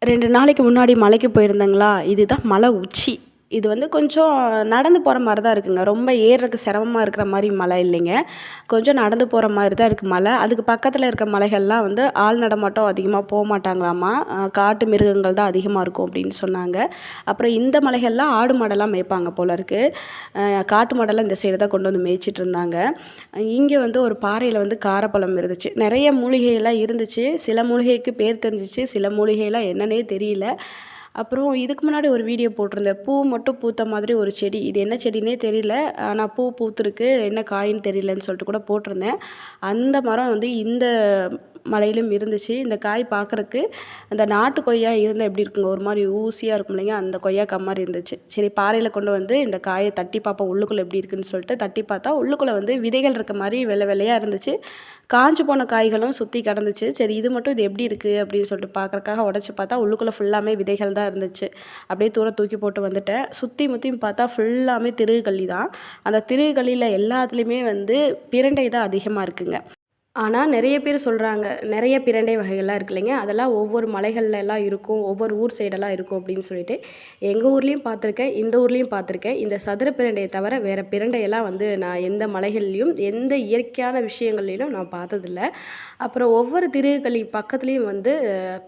ரெண்டு நாளைக்கு முன்னாடி மலைக்கு போயிருந்தேங்களா? இதுதான் மலை உச்சி. இது வந்து கொஞ்சம் நடந்து போகிற மாதிரி தான் இருக்குங்க. ரொம்ப ஏறுறதுக்கு சிரமமாக இருக்கிற மாதிரி மலை இல்லைங்க. கொஞ்சம் நடந்து போகிற மாதிரி தான் இருக்குது மலை அதுக்கு பக்கத்தில் இருக்க மலைகள்லாம் வந்து ஆள் நடமாட்டம் அதிகமாக போக மாட்டாங்களாமா? காட்டு மிருகங்கள் தான் அதிகமாக இருக்கும் அப்படின்னு சொன்னாங்க. அப்புறம் இந்த மலைகள்லாம் ஆடு மாடெல்லாம் மேய்ப்பாங்க போல இருக்குது காட்டு மாடெல்லாம் இந்த சைடு தான் கொண்டு வந்து மேய்ச்சிட்டு இருந்தாங்க. இங்கே வந்து ஒரு பாறையில் வந்து காரப்பழம் இருந்துச்சு. நிறைய மூலிகையெல்லாம் இருந்துச்சு. சில மூலிகைக்கு பேர் தெரிஞ்சிச்சு சில மூலிகையெல்லாம் என்னன்னே தெரியல. அப்புறம் இதுக்கு முன்னாடி ஒரு வீடியோ போட்டிருந்தேன். பூ மட்டும் பூத்த மாதிரி ஒரு செடி. இது என்ன செடினே தெரியல. ஆனால் பூ பூத்துருக்கு. என்ன காயின்னு தெரியலன்னு சொல்லிட்டு கூட போட்டிருந்தேன். அந்த மரம் வந்து இந்த மலையிலும் இருந்துச்சு. இந்த காய் பார்க்குறக்கு அந்த நாட்டு கொய்யா இருந்தால் எப்படி இருக்குங்க? ஒரு மாதிரி ஊசியாக இருக்கும் இல்லைங்க? அந்த கொய்யாக்காய் மாதிரி இருந்துச்சு. சரி பாறையில் கொண்டு வந்து இந்த காயை தட்டி பார்ப்போம் உள்ளுக்குள்ளே எப்படி இருக்குன்னு சொல்லிட்டு தட்டி பார்த்தா உள்ளுக்குள்ளே வந்து விதைகள் இருக்க மாதிரி வெள்ளை வெள்ளையாக இருந்துச்சு. காஞ்சு போன காய்களும் சுற்றி கிடந்துச்சு. சரி இது மட்டும் இது எப்படி இருக்குது அப்படின்னு சொல்லிட்டு பார்க்குறக்காக உடச்சி பார்த்தா உள்ளுக்குள்ளே ஃபுல்லாமே விதைகள் தான் இருந்துச்சு. அப்படியே தூரம் தூக்கி போட்டு வந்துட்டேன். சுற்றி முற்றியும் பார்த்தா ஃபுல்லாமே திருகள்ளி தான் அந்த திருகள்ளியில் எல்லாத்துலேயுமே வந்து பிரண்டை தான் அதிகமாக இருக்குங்க. ஆனால் நிறைய பேர் சொல்கிறாங்க நிறைய பிரண்டை வகைகள்லாம் இருக்கு இல்லைங்க. அதெல்லாம் ஒவ்வொரு மலைகள்ல எல்லாம் இருக்கும் ஒவ்வொரு ஊர் சைடெல்லாம் இருக்கும் அப்படின்னு சொல்லிட்டு எங்கள் ஊர்லேயும் பார்த்துருக்கேன் இந்த ஊர்லேயும் பார்த்துருக்கேன் இந்த சதுர பிரண்டையை தவிர வேறு பிரண்டையெல்லாம் வந்து நான் எந்த மலைகள்லேயும் எந்த இயற்கையான விஷயங்கள்லையும் நான் பார்த்ததில்ல. அப்புறம் ஒவ்வொரு திருகளி பக்கத்துலேயும் வந்து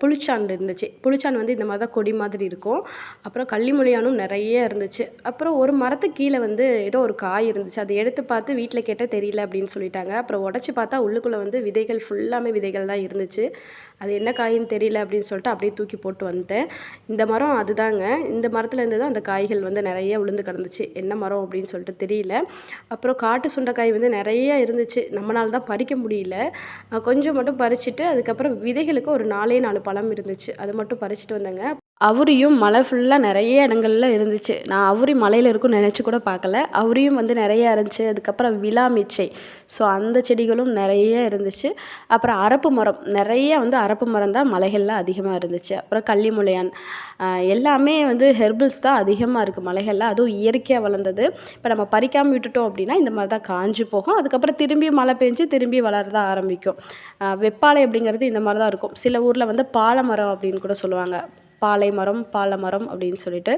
புளிச்சான் இருந்துச்சு. புளிச்சான் வந்து இந்த மாதிரி தான் கொடி மாதிரி இருக்கும். அப்புறம் கள்ளிமொழியானும் நிறைய இருந்துச்சு. அப்புறம் ஒரு மரத்துக்கு கீழே வந்து ஏதோ ஒரு காய் இருந்துச்சு. அதை எடுத்து பார்த்து வீட்டில் கேட்டால் தெரியல அப்படின்னு சொல்லிட்டாங்க. அப்புறம் உடச்சி பார்த்தா உள்ளுக்குள்ளே வந்து விதைகள் ஃபுல்லாமே விதைகள் தான் இருந்துச்சு. அது என்ன காயின்னு தெரியல அப்படின்னு சொல்லிட்டு அப்படியே தூக்கி போட்டு வந்துட்டேன். இந்த மரம் அதுதாங்க. இந்த மரத்துலேருந்து தான் அந்த காய்கள் வந்து நிறைய விழுந்து கிடந்துச்சு. என்ன மரம் அப்படின்னு சொல்லிட்டு தெரியல. அப்புறம் காட்டு சுண்டைக்காய் வந்து நிறைய இருந்துச்சு. நம்மளால் தான் பறிக்க முடியல. கொஞ்சம் மட்டும் பறிச்சுட்டு அதுக்கப்புறம் விதைகளுக்கு ஒரு நாலே நாலு பழம் இருந்துச்சு. அது மட்டும் பறிச்சுட்டு வந்தேங்க. அவுரியும் மலை ஃபுல்லாக நிறைய இடங்கள்ல இருந்துச்சு. நான் அவுரி மலையில் இருக்கும்னு நினச்சி கூட பார்க்கல. அவுரியும் வந்து நிறையா இருந்துச்சு. அதுக்கப்புறம் விழா மிச்சை. ஸோ அந்த செடிகளும் நிறைய இருந்துச்சு. அப்புறம் அரப்பு மரம். நிறைய வந்து அரப்பு மரம் தான் மலைகளில் அதிகமாக இருந்துச்சு. அப்புறம் கள்ளிமுளையான் எல்லாமே வந்து ஹெர்பிள்ஸ் தான் அதிகமாக இருக்குது மலைகளில். அதுவும் இயற்கையாக வளர்ந்தது. இப்போ நம்ம பறிக்காமல் விட்டுட்டோம் அப்படின்னா இந்த மாதிரி தான் காஞ்சி போகும். அதுக்கப்புறம் திரும்பி மழை பெஞ்சு திரும்பி வளரதான் ஆரம்பிக்கும். வெப்பாலை அப்படிங்கிறது இந்த மாதிரி தான் இருக்கும். சில ஊரில் வந்து பாலமரம் அப்படின்னு கூட சொல்லுவாங்க. பாலை மரம் பாலை மரம் அப்படின்னு சொல்லிட்டு.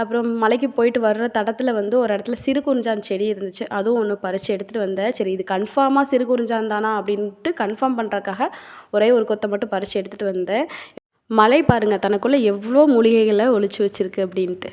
அப்புறம் மலைக்கு போயிட்டு வர்ற தடத்தில் வந்து ஒரு இடத்துல சிறு குறிஞ்சான் செடி இருந்துச்சு. அதுவும் ஒன்று பறித்து எடுத்துகிட்டு வந்தேன். சரி இது கன்ஃபார்மாக சிறு குறிஞ்சான் தானா அப்படின்ட்டு கன்ஃபார்ம் பண்ணுறக்காக ஒரே ஒரு கொத்தை மட்டும் பறித்து எடுத்துகிட்டு வந்தேன். மலை பாருங்கள் தனக்குள்ளே எவ்வளோ மூலிகைகளை ஒழிச்சு வச்சுருக்கு அப்படின்ட்டு.